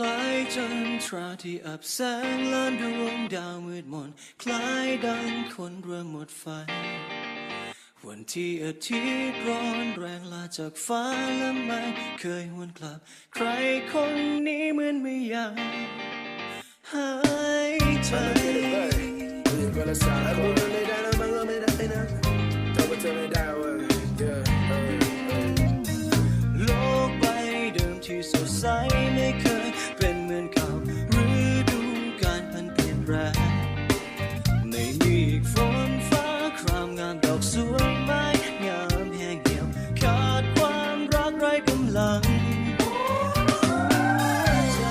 คล้ายจันทราที่อับแสงล้านดวงดาวมืดมน คล้ายดังคนเริ่มหมดไฟ วันที่อาทิตย์ร้อนแรงลาจากฟ้าและไม่เคยหวนกลับ ใครคนนี้เหมือนไม่อยากหายใจ แปลงไม่มีอีกฝนฟ้าครามงามดอกสวยไม้งามแห้งเหี่ยวขาดความรักไร้กำลัง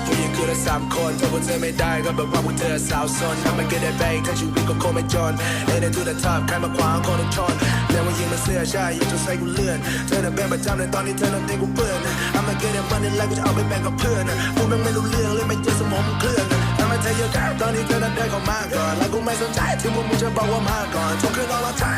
ผู้หญิงคือละสามคนถ้าพวกเธอไม่ได้ก็แบบว่าพวกเธอสาวซนทำไมเกิดได้แบงทั้งชีวิตก็คงไม่จนเอ็นทูเดอะท็อปใครมาขวางคนต้องชนแล้วว่ายิงมันเสื้อใช่ยิงจนใส่กูเลื่อนเธอน่ะเป็นประจำในตอนนี้เธอน่ะเต็กูเปื้อนเอามาเกิดได้มันในไลฟ์กูจะเอาไปแบ่งกับเพื่อน เธอน่ะเดินเข้ามาก่อน แล้วกูไม่สนใจถึงพวกมึงจะบอกว่ามาก่อนทุกคืน all the time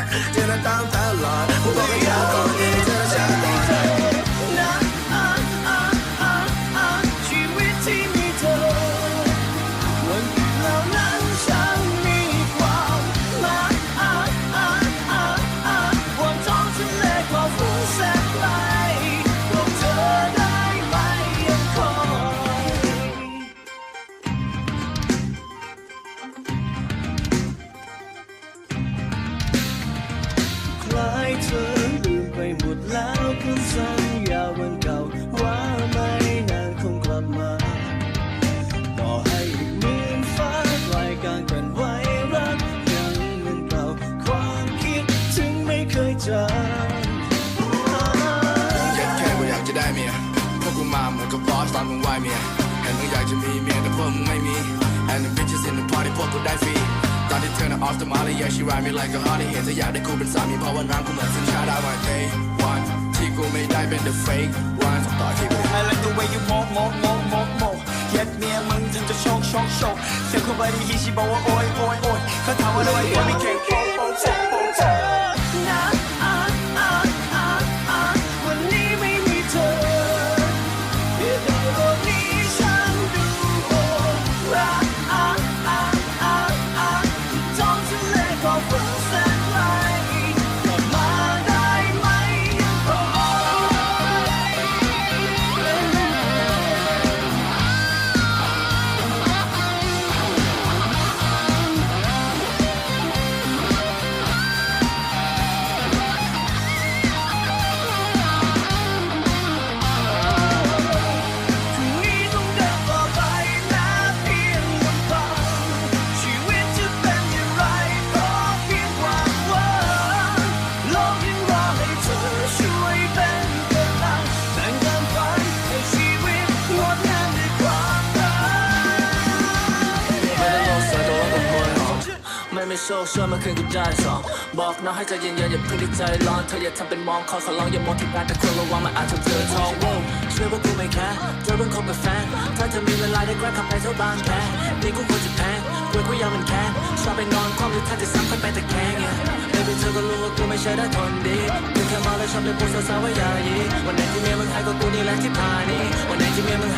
เจ อสตอนมึงไหวเมียเห็นมึงอยากจะมีเมียแต่พวกมึงไม่มี And the bitches in the party พวกกูได้ฟรีตอนที่เธอน่ะ off the molly yeah she ride me like a honey เห็นเธออยากได้กูเป็นสามีเพราะว่าน้ำกูเหมือนสัญชาติได้ one day one ที่กูไม่ได้เป็น the fake one ต่อที่กู I like the way you move move move move move เย็ดเมียมึงจึงจะโชคโชคโชคเสียงคนไปดีฮีชีบอกว่าโอยโอยโอยเขาถามว่าทำไมคนไม่เก่ง ไม่โชคช่วยมาคืนกูได้สองบอกน้องให้ใจเย็นๆอย่าเพิ่งด้ใจร้อนเธออย่าทำเป็นมองคอยขอร้องอย่ามองที่งานแต่ควรระวังมันอาจทำเธอท้องโว้ช่วยว่ากูไม่แคร์เธอเพิ่งคบกับแฟนถ้าเธอมีเวลาได้แกล้ขับไปเท่าบางแคนี่กูควรจะแพงกลัวกูยังมันแค้ชอบไปนอนคว่ำหรือถ้าจะซ้ำค่อยไปแตะแคงเนี่ย Baby เธอก็รู้ว่ากูไม่ใช่ได้ทนดีเพียงแค่มาแล้วชอบเลยพูดสาวๆว่าอย่ายีวันไหนที่เมียมึงหายก็กูนี่แหละที่พานี่วันไหนที่เมียมึง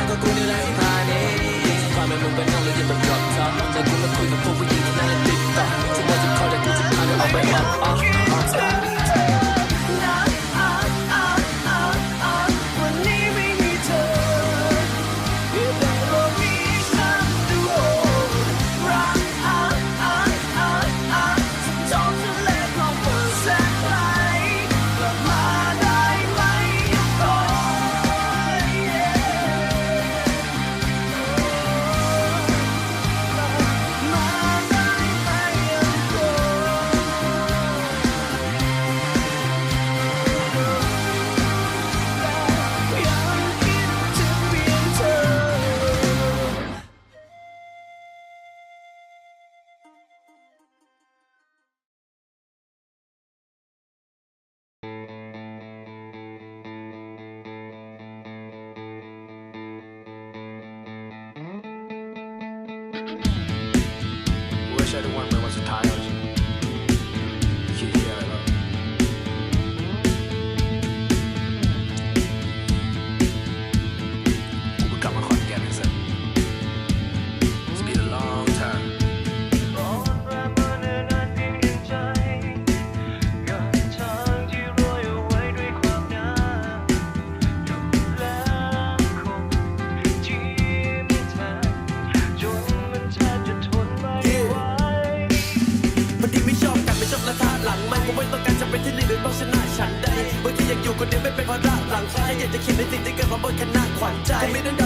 die.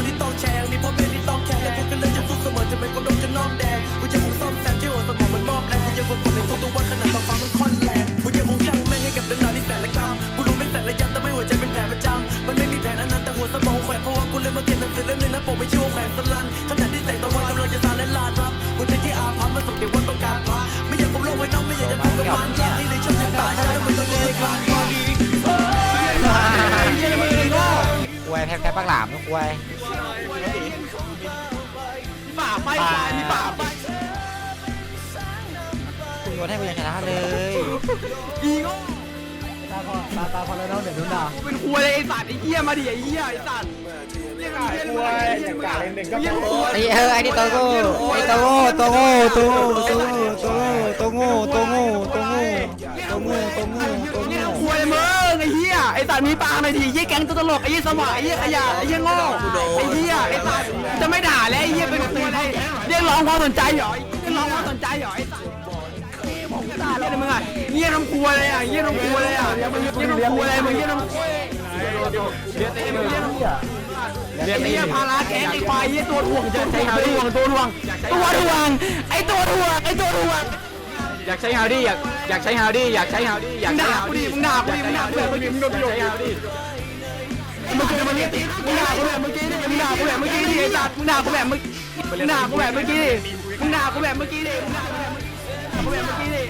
ปากหลามควยป่าไปป่ามีป่าไปคุณโยนให้กูยังชนะเลยอีโง่ตาพอตาตาพอแล้วน้องเดี๋ยวโดนด่าเป็นควยเลยไอ้สัตว์ไอ้เหี้ยมาดิไอ้เหี้ยไอ้สัตว์เรียกอะไรควยอย่างกาเด็กก็ยังควยไอ้เออไอ้นี่ตัวโง่ไอ้ตัวโง่ตัวโง่ตัวโง่ตัวโง่ตัวโง่ตัวโง่ตัวโง่ตัวโง่ตัวโง่ตัวเรียโง่กควยมึง ไอ้สัตว์มีปาหน่อยดิไอ้เหี้ยแก๊งตัวตลกไอ้เหี้ยสวายไอ้เหี้ยขยะไอ้เหี้ยโง่ไอ้เหี้ยไอ้สัตว์จะไม่ด่าแล้วไอ้เหี้ยเป็นควยอะไรเรียกร้องความสนใจเหรอเรียกร้องความสนใจเหรอไอ้สัตว์ผมก็ด่าเลยมึงอะเหี้ยน้ำควเลยอะเหี้ยน้ำควเลยอะเหี้ยน้ำควยอะไรมึงเหี้ยน้ำควเรียกเต้มึงเหี้ยน้ำควยเรียกไอ้เหี้ยพาราแก๊งไอ้ควายไอ้ตัวถ่วงจะใช้ตัวถ่วงตัวถ่วงตัวถ่วงไอ้ตัวถ่วงไอ้ตัวถ่วง อยากใช้ฮาวดี้อยากอยากใช้ฮาวดี้อยากใช้ฮาวดี้อยากมึงใช้ด่าฮาวกูดิดี้มึงด่ากูดิมึงด่ากูแบบเมื่อกี้มึงโดนประโยชน์ฮาวดี้มึงด่ากูแบบมึงด่ากูแบบเมื่อกี้ดิมึงด่ากูแบบเมื่อกี้ดิไอ้สัตว์มึงด่ากูแบบเมื่อมึงด่ากูแบบเมื่อกี้ดิมึงด่ากูแบบเมื่อกี้ดิมึงด่ากูแบบเมื่อกี้ดิ